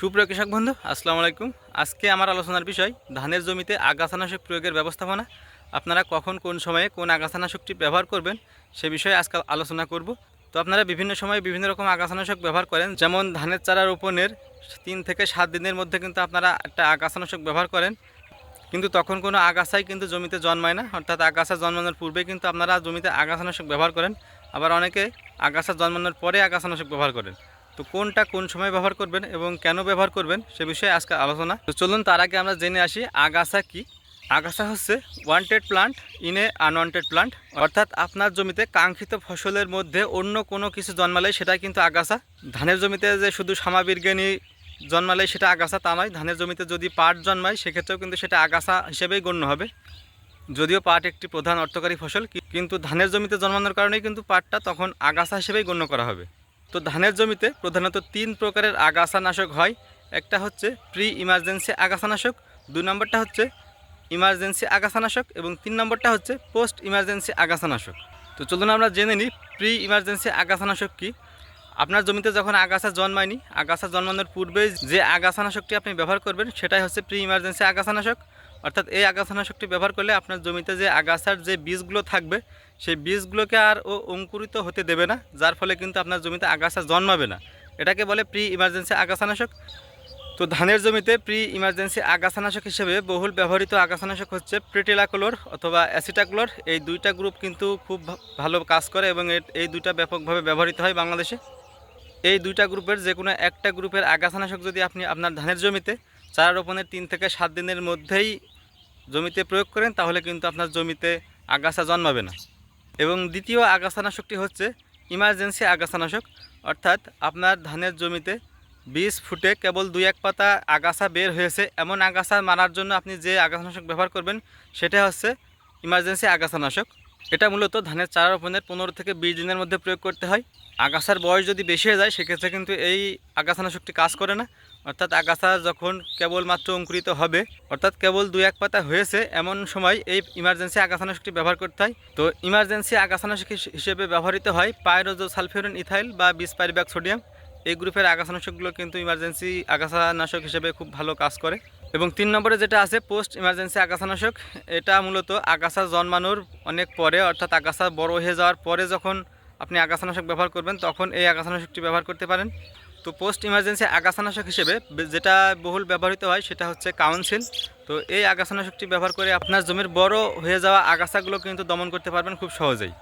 সুপ্রিয় কৃষক বন্ধু, আসসালামু আলাইকুম। আজকে আমার আলোচনার বিষয়, ধানের জমিতে আগাছানাশক প্রয়োগের ব্যবস্থাপনা। আপনারা কখন কোন সময়ে কোন আগাছানাশকটি ব্যবহার করবেন, সে বিষয়ে আজকাল আলোচনা করব। তো আপনারা বিভিন্ন সময়ে বিভিন্ন রকম আগাছানাশক ব্যবহার করেন, যেমন ধানের চারা রোপণের তিন থেকে সাত দিনের মধ্যে কিন্তু আপনারা একটা আগাছানাশক ব্যবহার করেন। কিন্তু তখন কোনো আগাছাই কিন্তু জমিতে জন্মায় না, অর্থাৎ আগাছা জন্মানোর পূর্বে কিন্তু আপনারা জমিতে আগাছানাশক ব্যবহার করেন। আবার অনেকে আগাছা জন্মানোর পরে আগাছানাশক ব্যবহার করেন। তো কোনটা কোন সময় ব্যবহার করবেন এবং কেন ব্যবহার করবেন সে বিষয়ে আজকে আলোচনা। তো চলুন তার আগে আমরা জেনে আসি আগাছা কি। আগাছা হচ্ছে wanted plant in unwanted plant অর্থাৎ আপনার জমিতে কাঙ্ক্ষিত ফসলের মধ্যে অন্য কোনো কিছু জন্মালে সেটা কিন্তু আগাছা। ধানের জমিতে যে শুধু সামাবির্গানি জন্মালে সেটা আগাছা তা নয়, ধানের জমিতে যদি পাট জন্মায় সেক্ষেত্রেও কিন্তু সেটা আগাছা হিসেবেই গণ্য হবে। যদিও পাট একটি প্রধান অর্থকারী ফসল, কিন্তু ধানের জমিতে জন্মানোর কারণেই কিন্তু পাটটা তখন আগাছা হিসেবেই গণ্য করা হবে। তো ধানের জমিতে প্রধানত তিন প্রকারের আগাছানাশক হয়। একটা হচ্ছে প্রি ইমার্জেন্সি আগাছানাশক দুই নম্বরটা হচ্ছে ইমার্জেন্সি আগাছানাশক এবং তিন নম্বরটা হচ্ছে পোস্ট ইমার্জেন্সি আগাছানাশক। তো চলুন আমরা জেনে নিই প্রি ইমার্জেন্সি আগাছানাশক কি। আপনার জমিতে যখন আগাছা জন্মায়নি, আগাছা জন্মানোর পূর্বেই যে আগাছানাশকটি আপনি ব্যবহার করবেন, সেটাই হচ্ছে প্রি ইমার্জেন্সি আগাছানাশক। অর্থাৎ এই আগাছানাশকটি ব্যবহার করলে আপনার জমিতে যে আগাছার যে বীজগুলো থাকবে, সেই বীজগুলোকে আর ও অঙ্কুরিত হতে দেবে না, যার ফলে কিন্তু আপনার জমিতে আগাছা জন্মাবে না। এটাকে বলে প্রি ইমার্জেন্সি আগাছানাশক। তো ধানের জমিতে প্রি ইমার্জেন্সি আগাছানাশক হিসেবে বহুল ব্যবহৃত আগাছানাশক হচ্ছে প্রেটিলাক্লোর অথবা অ্যাসিটাক্লোর এই দুইটা গ্রুপ কিন্তু খুব ভালো কাজ করে এবং এই দুইটা ব্যাপকভাবে ব্যবহৃত হয় বাংলাদেশে। এই দুইটা গ্রুপের যে কোনো একটা গ্রুপের আগাছানাশক যদি আপনি আপনার ধানের জমিতে চারা রোপণের তিন থেকে সাত দিনের মধ্যেই জমিতে প্রয়োগ করেন, তাহলে কিন্তু আপনার জমিতে আগাছা জন্মাবে না। এবং দ্বিতীয় আগাছানাশকটি হচ্ছে ইমার্জেন্সি আগাছানাশক। অর্থাৎ আপনার ধানের জমিতে বীজ ফুটে কেবল দুই এক পাতা আগাছা বের হয়েছে, এমন আগাছা মারার জন্য আপনি যে আগাছানাশক ব্যবহার করবেন, সেটা হচ্ছে ইমার্জেন্সি আগাছানাশক। এটা মূলত ধানের চারা রোপণের পনেরো থেকে বিশ দিনের মধ্যে প্রয়োগ করতে হয়। আগাছার বয়স যদি বেশি হয়ে যায়, সেক্ষেত্রে কিন্তু এই আগাছানাশকটি কাজ করে না। অর্থাৎ আগাছা যখন কেবলমাত্র অঙ্কুরিত হবে, অর্থাৎ কেবল দুই এক পাতা হয়েছে, এমন সময় এই ইমার্জেন্সি আগাছানাশকটি ব্যবহার করতে হয়। তো ইমার্জেন্সি আগাছানাশক হিস- হিসেবে ব্যবহৃত হয় পায়রোজো সালফিউরিন ইথাইল বা বিস পাইরিব্যাক সোডিয়াম। এই গ্রুপের আগাছানাশকগুলো কিন্তু ইমার্জেন্সি আগাছানাশক হিসেবে খুব ভালো কাজ করে। এবং তিন নম্বরে যেটা আছে পোস্ট ইমার্জেন্সি আগাছানাশক, এটা মূলত আগাছা জন্মানোর অনেক পরে, অর্থাৎ আগাছা বড় হয়ে যাওয়ার পরে যখন আপনি আগাছানাশক ব্যবহার করবেন, তখন এই আগাছানাশকটি ব্যবহার করতে পারেন। তো পোস্ট ইমার্জেন্সি আগাছানাশক হিসেবে যেটা বহুল ব্যবহৃত হয় সেটা হচ্ছে কাউন্সিল। তো এই আগাছানাশকটি ব্যবহার করে আপনার জমির বড় হয়ে যাওয়া আগাছাগুলো কিন্তু দমন করতে পারবেন খুব সহজেই।